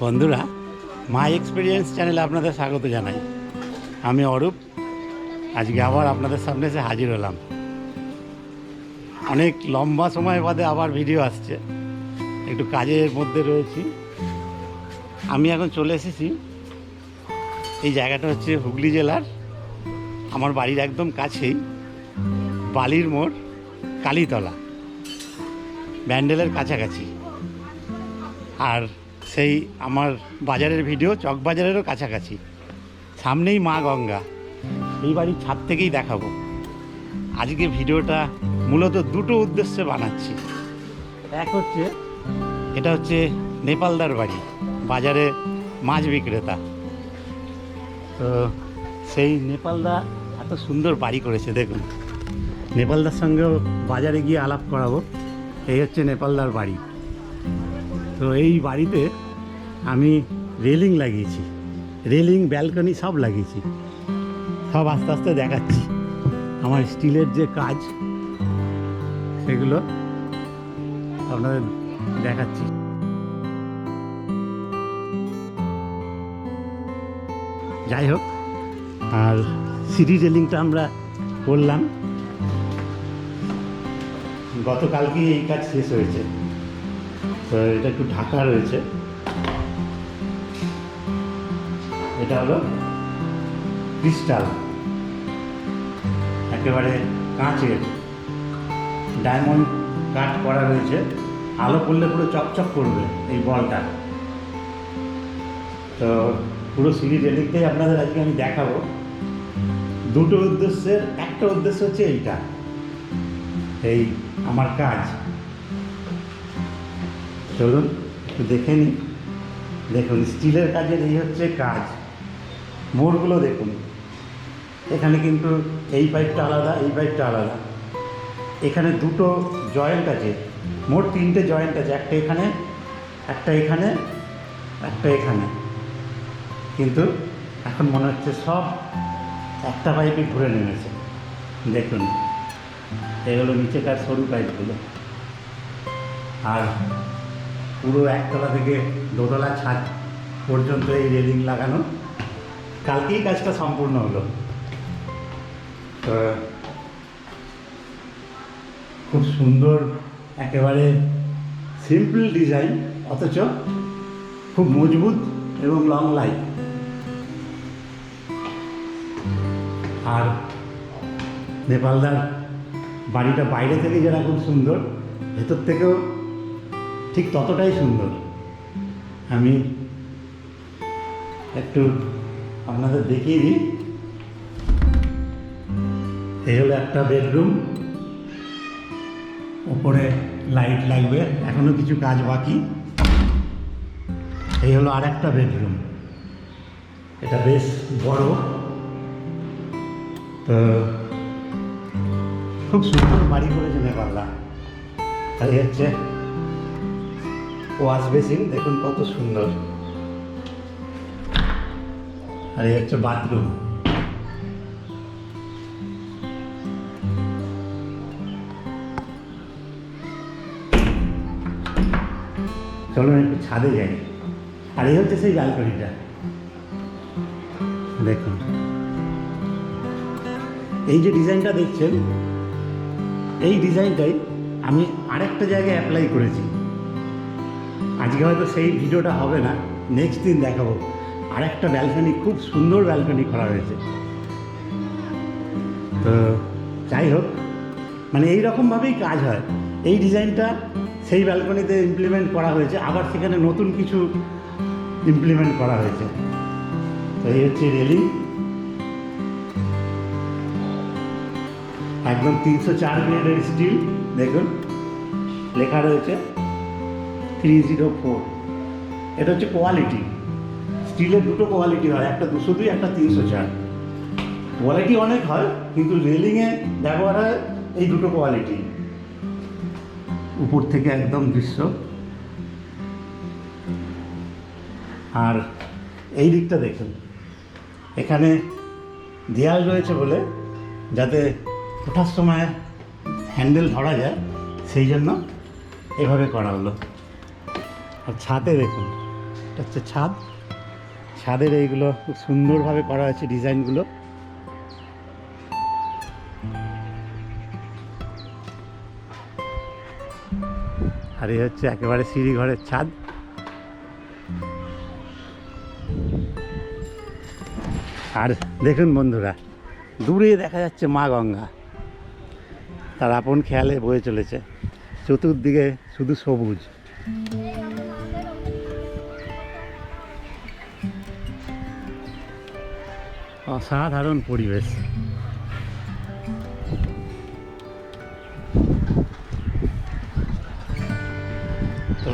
বন্ধুরা মাই এক্সপিরিয়েন্স চ্যানেলে আপনাদের স্বাগত জানাই। আমি অরূপ, আজকে আবার আপনাদের সামনে এসে হাজির হলাম। অনেক লম্বা সময় বাদে আবার ভিডিও আসছে। একটু কাজের মধ্যে রয়েছি। আমি এখন চলে এসেছি। এই জায়গাটা হচ্ছে হুগলি জেলার, আমার বাড়ির একদম কাছেই, বালির মোড়, কালীতলা। ব্যান্ডেলের কাছাকাছি। আর সেই আমার বাজারের ভিডিও চকবাজারেরও কাছাকাছি। সামনেই মা গঙ্গা। এই বাড়ির ছাদ থেকেই দেখাবো। আজকে ভিডিওটা মূলত দুটো উদ্দেশ্যে বানাচ্ছি। এক হচ্ছে, এটা হচ্ছে নেপালদার বাড়ি, বাজারে মাছ বিক্রেতা। তো সেই নেপালদা এত সুন্দর বাড়ি করেছে, দেখুন। নেপালদার সঙ্গেও বাজারে গিয়ে আলাপ করাবো। এই হচ্ছে নেপালদার বাড়ি। তো এই বাড়িতে আমি রেলিং লাগিয়েছি। রেলিং, ব্যালকনি সব লাগিয়েছি। সব আস্তে আস্তে দেখাচ্ছি। আমার স্টিলের যে কাজ, সেগুলো আপনাদের দেখাচ্ছি। যাই হোক, আর সিঁড়ি রেলিংটা আমরা করলাম। গতকালকেই এই কাজ শেষ হয়েছে। এটা একটু ঢাকা রয়েছে। এটা হলো ক্রিস্টাল। একেবারে কাঁচের। ডায়মন্ড কাট করা রয়েছে। আলো পড়লে পুরো চকচক করবে এই বলটা। তো পুরো সিঁড়ি রেলিংটাই আপনাদের আজকে আমি দেখাবো। দুটো উদ্দেশ্যের, একটা উদ্দেশ্য হচ্ছে এইটা। এই আমার কাজ। চলুন, একটু দেখে নিই। দেখুন, স্টিলের কাজের এই হচ্ছে কাজ। মোড়গুলো দেখুন। এখানে কিন্তু এই পাইপটা আলাদা, এই পাইপটা আলাদা। এখানে দুটো জয়েন্ট আছে, মোট তিনটে জয়েন্ট আছে, একটা এখানে একটা এখানে একটা এখানে। কিন্তু এখন মনে হচ্ছে সব একটা পাইপই ঘুরে নেমেছে। দেখুন, এগুলো নিচেকার সরু পাইপগুলো। আর পুরো একতলা থেকে দোতলা ছাদ পর্যন্ত এই রেলিং লাগানো। কালকেই কাজটা সম্পূর্ণ হলো। তো, খুব সুন্দর, একেবারে সিম্পল ডিজাইন অথচ খুব মজবুত এবং লং লাইফ আর নেপালদার বাড়িটা বাইরে থেকে খুব সুন্দর, ভেতর থেকেও ঠিক ততটাই সুন্দর। আমি একটু আপনাদের দেখিয়ে দিই। এই হলো একটা বেডরুম। ওপরে লাইট লাগবে, এখনও কিছু কাজ বাকি। এই হলো আর একটা বেডরুম। এটা বেশ বড়। তো খুব সুন্দর বাড়ি করেছে নেপালদা আর এই হচ্ছে ওয়াশ বেসিন, দেখুন কত সুন্দর। আর এই হচ্ছে বাথরুম। চলুন একটু ছাদে যাই। আর এই হচ্ছে সেই ব্যালকনিটা। দেখুন। এই যে ডিজাইনটা দেখছেন, এই ডিজাইনটাই আমি আরেকটা জায়গায় অ্যাপ্লাই করেছি। আজকে হয়তো সেই ভিডিওটা হবে না নেক্সট দিন দেখাবো। আর একটা ব্যালকনি খুব সুন্দর ব্যালকনি করা হয়েছে তো যাই হোক মানে এই রকমভাবেই কাজ হয়। এই ডিজাইনটা সেই ব্যালকনিতে ইমপ্লিমেন্ট করা হয়েছে, আবার সেখানে নতুন কিছু ইমপ্লিমেন্ট করা হয়েছে। তো এই হচ্ছে রেলিং একদম তিনশো চার গ্রেডের স্টিল দেখুন, লেখা রয়েছে। থ্রি জিরো ফোর এটা হচ্ছে কোয়ালিটি স্টিলের দুটো কোয়ালিটি হয়, একটা দুশো দুই, একটা তিনশো চার। কোয়ালিটি অনেক হয়, কিন্তু রেলিংয়ে ব্যবহার হয় এই দুটো কোয়ালিটি উপর থেকে একদম দৃশ্য। আর এই দিকটা দেখুন। এখানে দেয়াল রয়েছে বলে, যাতে ওঠার সময় হ্যান্ডেল ধরা যায়, সেই জন্য এভাবে করা হলো। আর ছাদে দেখুন, এটা হচ্ছে ছাদ। ছাদের এইগুলো খুব সুন্দরভাবে করা হয়েছে ডিজাইনগুলো। আর এই হচ্ছে একেবারে সিঁড়ি ঘরের ছাদ। আর দেখুন বন্ধুরা, দূরে দেখা যাচ্ছে মা গঙ্গা। তার আপন খেয়ালে বয়ে চলেছে। চতুর্দিকে শুধু সবুজ। অসাধারণ পরিবেশ। তো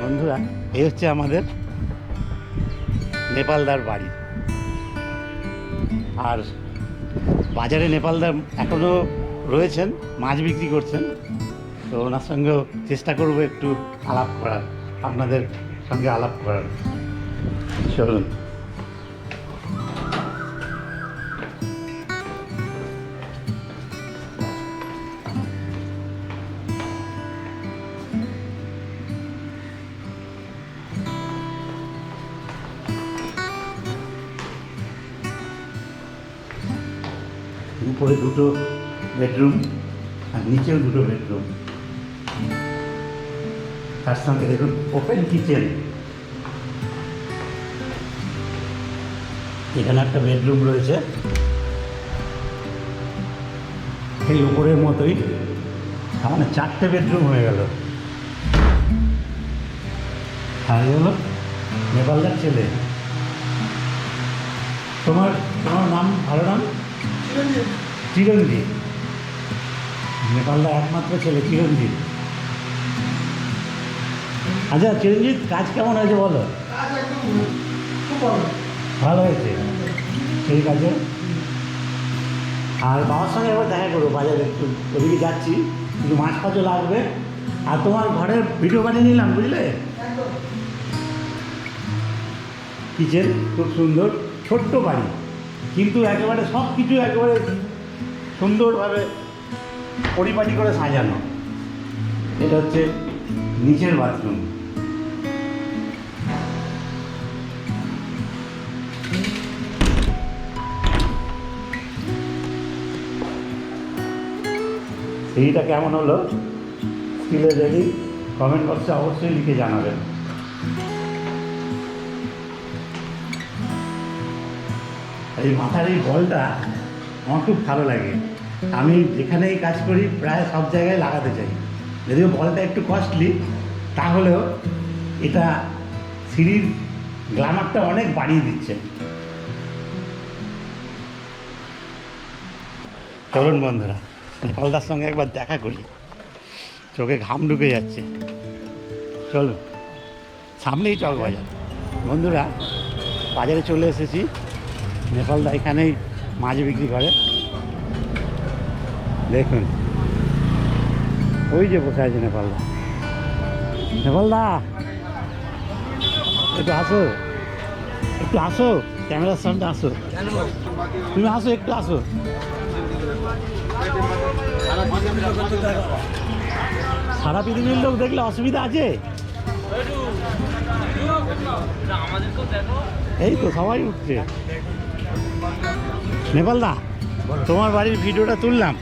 বন্ধুরা, এই হচ্ছে আমাদের নেপালদার বাড়ি। আর বাজারে নেপালদার এখনও রয়েছেন, মাছ বিক্রি করছেন। তো ওনার সঙ্গেও চেষ্টা করব একটু আলাপ করার, আপনাদের সঙ্গে আলাপ করার। চলুন। উপরে দুটো বেডরুম আর নিচেও দুটো বেডরুম। তার সঙ্গে দেখুন ওপেন কিচেন এখানে একটা বেডরুম রয়েছে। এই উপরের মতোই। মানে চারটে বেডরুম হয়ে গেল। হলো নেপালদার ছেলে। তোমার তোমার নাম, ভালো নাম? চিরঞ্জিত নেপালদা একমাত্র ছেলে চিরঞ্জিত আচ্ছা চিরঞ্জিত কাজ কেমন হয়েছে বলো? ভালো। হয়েছে? ঠিক আছে। আর বাবার সঙ্গে একবার দেখা করব বাজারে একটু। ওদিকে যাচ্ছি কিন্তু মাছ ফাছও লাগবে। আর তোমার ঘরের ভিডিও বানিয়ে নিলাম বুঝলে? কিচেন খুব সুন্দর ছোট্ট বাড়ি। কিন্তু একেবারে সব কিছু একেবারে সুন্দরভাবে পরিপাটি করে সাজানো। এটা হচ্ছে নিচের বাথরুম সিঁড়িটা কেমন হলো? স্টিলের রেডি কমেন্ট বক্সে অবশ্যই লিখে জানাবেন। এই মাথার এই বলটা আমার খুব ভালো লাগে। আমি যেখানেই কাজ করি, প্রায় সব জায়গায় লাগাতে চাই। যদিও বলটা একটু কস্টলি তাহলেও এটা সিঁড়ির গ্লামারটা অনেক বাড়িয়ে দিচ্ছে। চলুন বন্ধুরা নেপালদার সঙ্গে একবার দেখা করি। চোখে ঘাম ঢুকে যাচ্ছে। চলুন, সামনেই চক বাজার। বন্ধুরা, বাজারে চলে এসেছি। নেপালদা এখানেই মাছ বিক্রি করে। দেখুন। ওই যে বসে আছে নেপালদা। নেপালদা, একটু আসো। একটু আসো, ক্যামেরার সামনে আসো। তুমি আসো, একটু আসো। সারা পৃথিবীর লোক দেখলে অসুবিধা আছে? এই তো সবাই উঠছে। নেপালদা? তোমার বাড়ির ভিডিওটা তুললাম।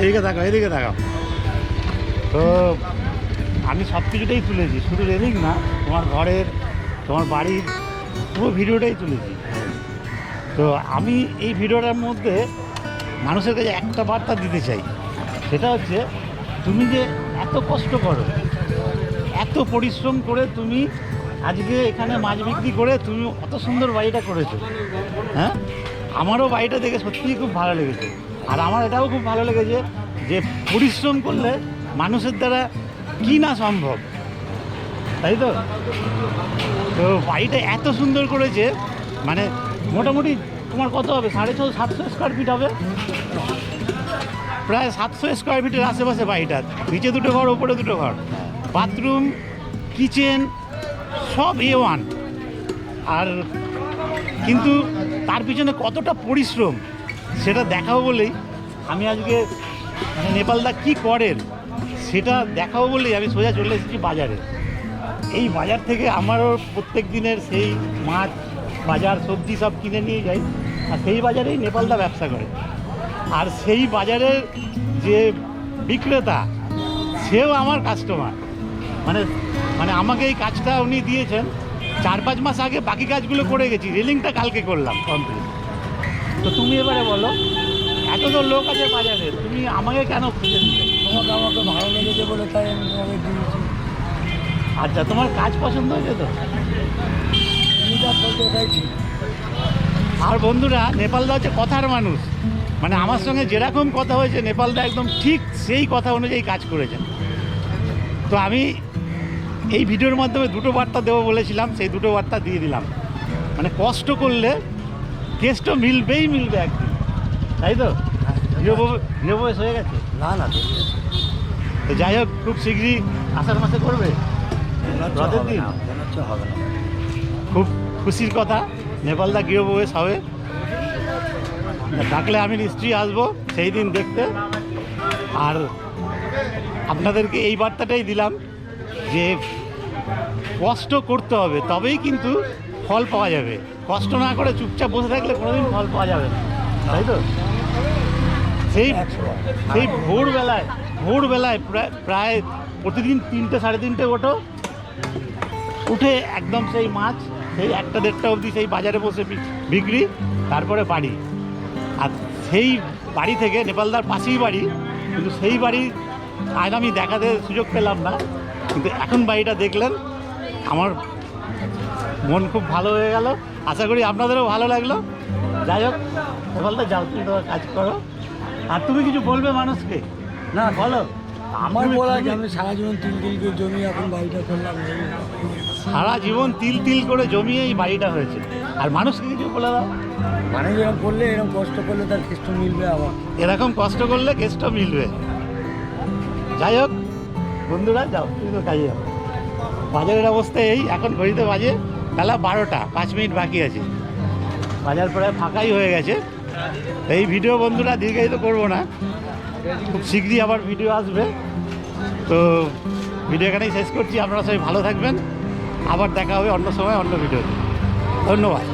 এদিকে তাকাও এদিকে তাকাও। তো আমি সব কিছুটাই তুলেছি শুধু রেলিং না তোমার ঘরের তোমার বাড়ির পুরো ভিডিওটাই তুলেছি। তো আমি এই ভিডিওটার মধ্যে মানুষের কাছে একটা বার্তা দিতে চাই। সেটা হচ্ছে তুমি যে এত কষ্ট করো এত পরিশ্রম করে তুমি আজকে এখানে মাছ বিক্রি করে তুমি অত সুন্দর বাড়িটা করেছ হ্যাঁ? আমারও বাড়িটা দেখে সত্যিই খুব ভালো লেগেছে। আর আমার এটাও খুব ভালো লেগেছে যে পরিশ্রম করলে মানুষের দ্বারা কি না সম্ভব। তাই তো? তো বাড়িটা এত সুন্দর করেছে মানে মোটামুটি তোমার কত হবে? সাড়ে ছশো সাতশো স্কোয়ার ফিট হবে? প্রায় সাতশো স্কোয়ার ফিটের আশেপাশে বাড়িটা। নিচে দুটো ঘর, ওপরে দুটো ঘর। বাথরুম, কিচেন, সব এ ওয়ান আর কিন্তু তার পিছনে কতটা পরিশ্রম সেটা দেখাবো বলেই আমি আজকে মানে নেপালদা কী করেন সেটা দেখাবো বলেই আমি সোজা চলে এসেছি বাজারে। এই বাজার থেকে আমারও প্রত্যেক দিনের সেই মাছ, বাজার, সবজি সব কিনে নিয়ে যাই। আর সেই বাজারেই নেপালদা ব্যবসা করে। আর সেই বাজারের যে বিক্রেতা, সেও আমার কাস্টমার মানে মানে আমাকে এই কাজটা উনি দিয়েছেন। চার পাঁচ মাস আগে বাকি কাজগুলো করে গেছি। রেলিংটা কালকে করলাম কমপ্লিট তো তুমি এবারে বলো এত তো লোক আছে বাজারে তুমি আমাকে কেন খুঁজে দিলে তোমাকে আমাকে ভালো লেগেছে বলে তাই আমি তোমাকে দিয়েছি। আচ্ছা তোমার কাজ পছন্দ হয়েছে তো? তুমি যা বলছো ওটাই ঠিক আর বন্ধুরা নেপালদা হচ্ছে কথার মানুষ। মানে আমার সঙ্গে যেরকম কথা হয়েছে নেপালদা একদম ঠিক সেই কথা অনুযায়ী কাজ করেছেন। তো আমি এই ভিডিওর মাধ্যমে দুটো বার্তা দেবো বলেছিলাম সেই দুটো বার্তা দিয়ে দিলাম। মানে কষ্ট করলে কেসটা মিলবেই মিলবে একদিন। তাই তো? গৃহ বয়স হয়ে গেছে? না না তো যাই হোক খুব শীঘ্রই আষাঢ় মাসে করবে? রথের দিন? না, হবে না। খুব খুশির কথা নেপালদা গৃহ বয়স হবে। ডাকলে আমি নিশ্চয়ই আসব সেই দিন দেখতে। আর আপনাদেরকে এই বার্তাটাই দিলাম যে কষ্ট করতে হবে, তবেই কিন্তু ফল পাওয়া যাবে। কষ্ট না করে চুপচাপ বসে থাকলে কোনোদিন ফল পাওয়া যাবে না। তাই তো? সেই সেই ভোরবেলায় ভোরবেলায় প্রায় প্রায় প্রতিদিন তিনটে সাড়ে তিনটে ওঠো। উঠে একদম সেই মাছ, সেই একটা দেড়টা অবধি সেই বাজারে বসে বিক্রি, তারপরে বাড়ি। আর সেই বাড়ি থেকে নেপালদার পাশেই বাড়ি, কিন্তু সেই বাড়ি আজ আমি দেখাতে সুযোগ পেলাম না। কিন্তু এখন বাড়িটা দেখলেন আমার মন খুব ভালো হয়ে গেল। আশা করি আপনাদেরও ভালো লাগল। যাই হোক নেপালদা যাও তুমি তোমার কাজ করো। আর তুমি কিছু বলবে মানুষকে? না বলো। আমার বলা যে আমি সারা জীবন তিল তিল করে জমি এখন বাড়িটা করলাম। সারা জীবন তিল তিল করে জমিয়ে এই বাড়িটা হয়েছে। আর মানুষকে কিছু বলে দাও। মানে এরকম করলে এরকম কষ্ট করলে তার কেষ্ট মিলবে আবার। এরকম কষ্ট করলে কেষ্ট মিলবে। যাই হোক বন্ধুরা, যাও, তুমি তো কাজে যাও। বাজারের অবস্থা এই, এখন ঘড়িতে বাজে বেলা বারোটা, পাঁচ মিনিট বাকি আছে। বাজার প্রায় ফাঁকাই হয়ে গেছে। এই ভিডিও বন্ধুরা দীর্ঘায়িত করব না। খুব শীঘ্রই আবার ভিডিও আসবে। তো ভিডিও এখানেই শেষ করছি। আপনারা সবাই ভালো থাকবেন। আবার দেখা হবে অন্য সময়, অন্য ভিডিওতে। ধন্যবাদ।